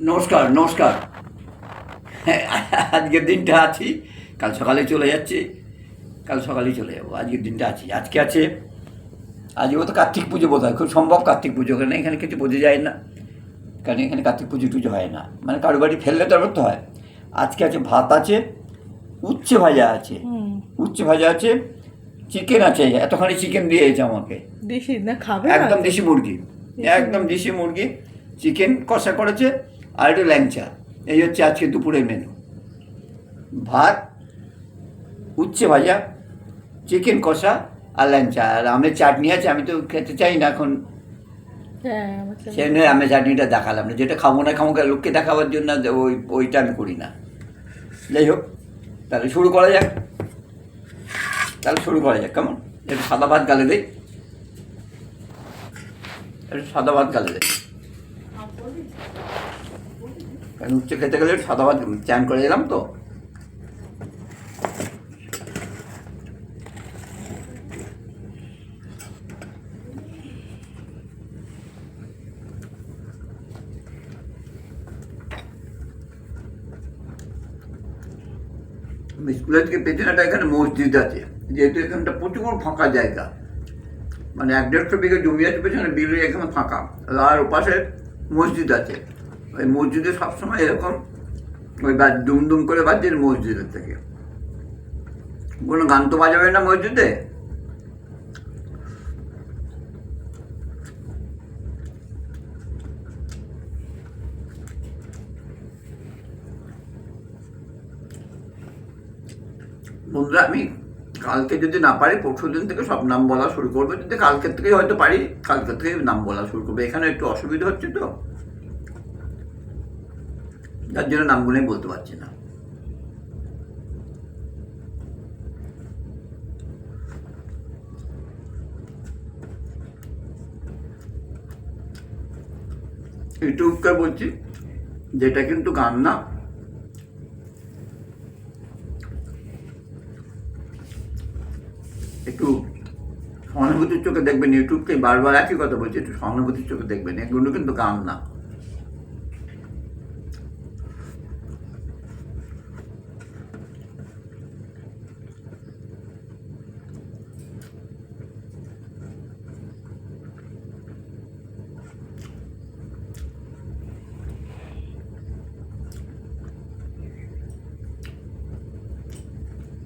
নমস্কার নমস্কার। হ্যাঁ, আজকের দিনটা আছি। কাল সকালে চলে যাচ্ছি। কাল সকালেই চলে যাব। আজকের দিনটা আছি। আজকে আছে আজকে তো কার্তিক পুজো বোধ হয় খুব সম্ভব কার্তিক পুজো কারণ এখানে কিছু বোঝা যায় না। কারণ এখানে কার্তিক পুজো টুজো হয় না? মানে কারও বাড়ি ফেললে তারপর তো হয়। আজকে আছে ভাত আছে উচ্ছে ভাজা আছে। উচ্ছে ভাজা আছে চিকেন আছে। এতখানি চিকেন দিয়ে দিয়েছে আমাকে। দেশি না খাবে একদম দেশি মুরগি। একদম দেশি মুরগি। চিকেন কষা করেছে। আর একটু ল্যাংচা। এই হচ্ছে আজকে দুপুরের মেনু ভাত উচ্ছে ভাজা চিকেন কষা আর ল্যাংচা। আর আমের চাটনি আছে আমি তো খেতে চাই না এখন। হ্যাঁ সেই জন্য আমের চাটনিটা দেখালাম না। যেটা খাব না খাব লোককে দেখাবার জন্য ওই ওইটা আমি করি না। যাই হোক তাহলে শুরু করা যাক। তাহলে শুরু করা যাক কেমন? একটু সাদা ভাত গালে দেই। একটু সাদা ভাত গালে দেই। কারণ উচ্চ খেতে গেলে সাদা ভাত চান করে এলাম তো। স্কুলের পেছনে একটা এখানে মসজিদ আছে, যেহেতু এখানটা প্রচুর ফাঁকা জায়গা। মানে এক দেড়শো বিঘে জমি আছে, পেছনে বিল এখানে ফাঁকা। আর ওপাশে মসজিদ আছে। ওই মসজিদে সবসময় এরকম ওই বা দুম দুম করে বাজছে মসজিদের থেকে। কোনো গান তো বাজাবে না মসজিদে? বন্ধুরা, আমি কালকে যদি না পারি, পরশু দিন থেকে সব নাম বলা শুরু করব। যদি কালকের থেকে হয়তো পারি, কালকের থেকে নাম বলা শুরু করব। এখানে একটু অসুবিধা হচ্ছে তো? যার জন্য নামগুলোই বলতে পারছি না। ইউটিউবকে বলছি, যেটা কিন্তু গান না একটু সহানুভূতির চোখে দেখবেন, ইউটিউবকে বারবার একই কথা বলছি, একটু সহানুভূতির চোখে দেখবেন, এগুলো কিন্তু গান না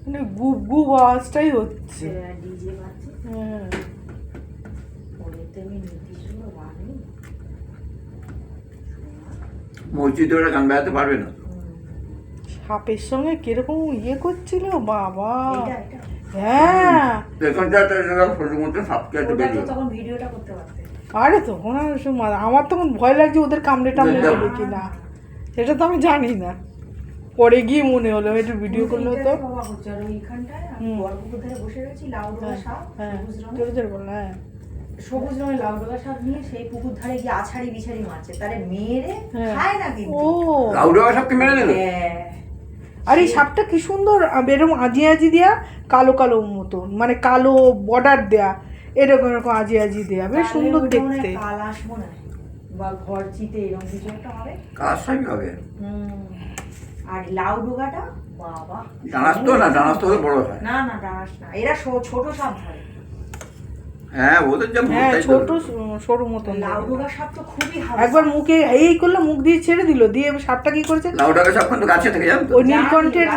মানে গুপ গুপ আওয়াজটাই হচ্ছে। হ্যাঁ মসজিদে ওরা গান বেড়াতে পারবে না সাপের সঙ্গে কীরকম ইয়ে করছিল? বাবা। হ্যাঁ। আরে তখন আর আমার তখন ভয় লাগছে ওদের কামড়ে টামড়ে। দেবে কি না সেটা তো আমি জানি না। পরে গিয়ে মনে হলো একটু ভিডিও করলে হতো সাপ হ্যাঁ সবুজ রঙের। বল হ্যাঁ। সবুজ রঙের লাউ ডোকা সাপ নিয়ে সেই পুকুর ধারে গিয়ে আছাড়ি বিছাড়ি মারছে তারে মেরে হ্যাঁ। খায় না ও। কিন্তু লাউডা সাপকে মেরে দিল? হ্যাঁ। আর এই সাপটা কি সুন্দর এরকম আজি আজি দেয়া কালো কালো মতন মানে কালো বর্ডার দেয়া এরকম এরকম আজি আজি দেয়া বেশ সুন্দর হয় দেখতে। হয় বা ঘর চিতে এরকম কিছু একটা হবে। হবে? হুম। আর লাউ ডোকাটা বাবা। ডানাস তো না ডানাস তো বড় হয়। না না ডাঁস না। এরা ছোট সাপ ধরে। হ্যাঁ ওদের যা হ্যাঁ ছোট সরু মতন লাউ। ডোকা সাপ তো খুবই একবার মুখে এই করল মুখ দিয়ে ছেড়ে দিল দিয়ে সাপটা কি করেছে? লাউডাকে সব কিন্তু গাছে থেকে জানো ওই নীলকণ্ঠের।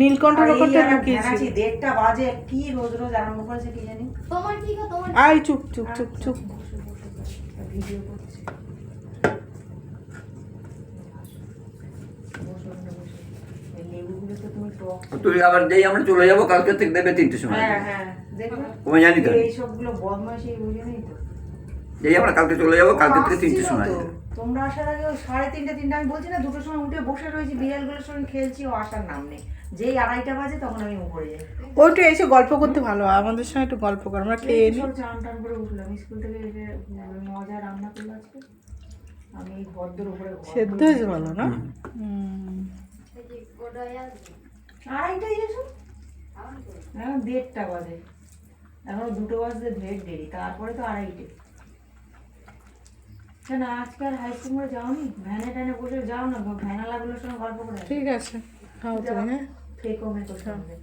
নীলকণ্ঠের লুকিয়েছিল দেড়টা বাজে কি রোজ রোজ আরম্ভ করেছে কি জানি? তোমার কি তোমার আয় চুপ চুপ চুপ চুপ। বসে ভিডিও করছে বসে বসে বসে। এই তুমি টক তুই আবার যেই আমরা চলে যাব কালকে থেকে দেবে তিনটে সময়। হ্যাঁ হ্যাঁ দেখবে তুমি জানি তো। এই সবগুলো বদমাইশি বুঝে নেই তো? যেই আমরা কালকে চলে যাব কালকে থেকে তিনটে সময়। তোমরা আসার আগে ওই সাড়ে তিনটে তিনটে আমি বলছি না দুটোর সময় উঠে বসে রয়েছি বিড়ালগুলোর সঙ্গে খেলছি ও আসার নাম নেই। যেই আড়াইটা বাজে তখন আমি উপরে যাই। ওইটা এসে গল্প করতে ভালো হয় আমাদের সঙ্গে একটু গল্প কর আমরা খেয়ে নিই চান টান করে উঠলাম স্কুল থেকে এসে মজা রান্না করল আজকে। আমি এই ভদ্র উপরে সেদ্ধ হয়েছে ভালো না? হুম। এসো। এখন দেড়টা বাজে। এখন দুটো বাজতে ঢের দেরি তারপরে তো আড়াইটে। কেন আজকে আর হাই স্কুলে যাওনি? ভ্যানে ট্যানে বসে যাও না ভ্যানালাগুলোর সঙ্গে গল্প করে ঠিক আছে খাও তুমি হ্যাঁ? ফেক করতে হবে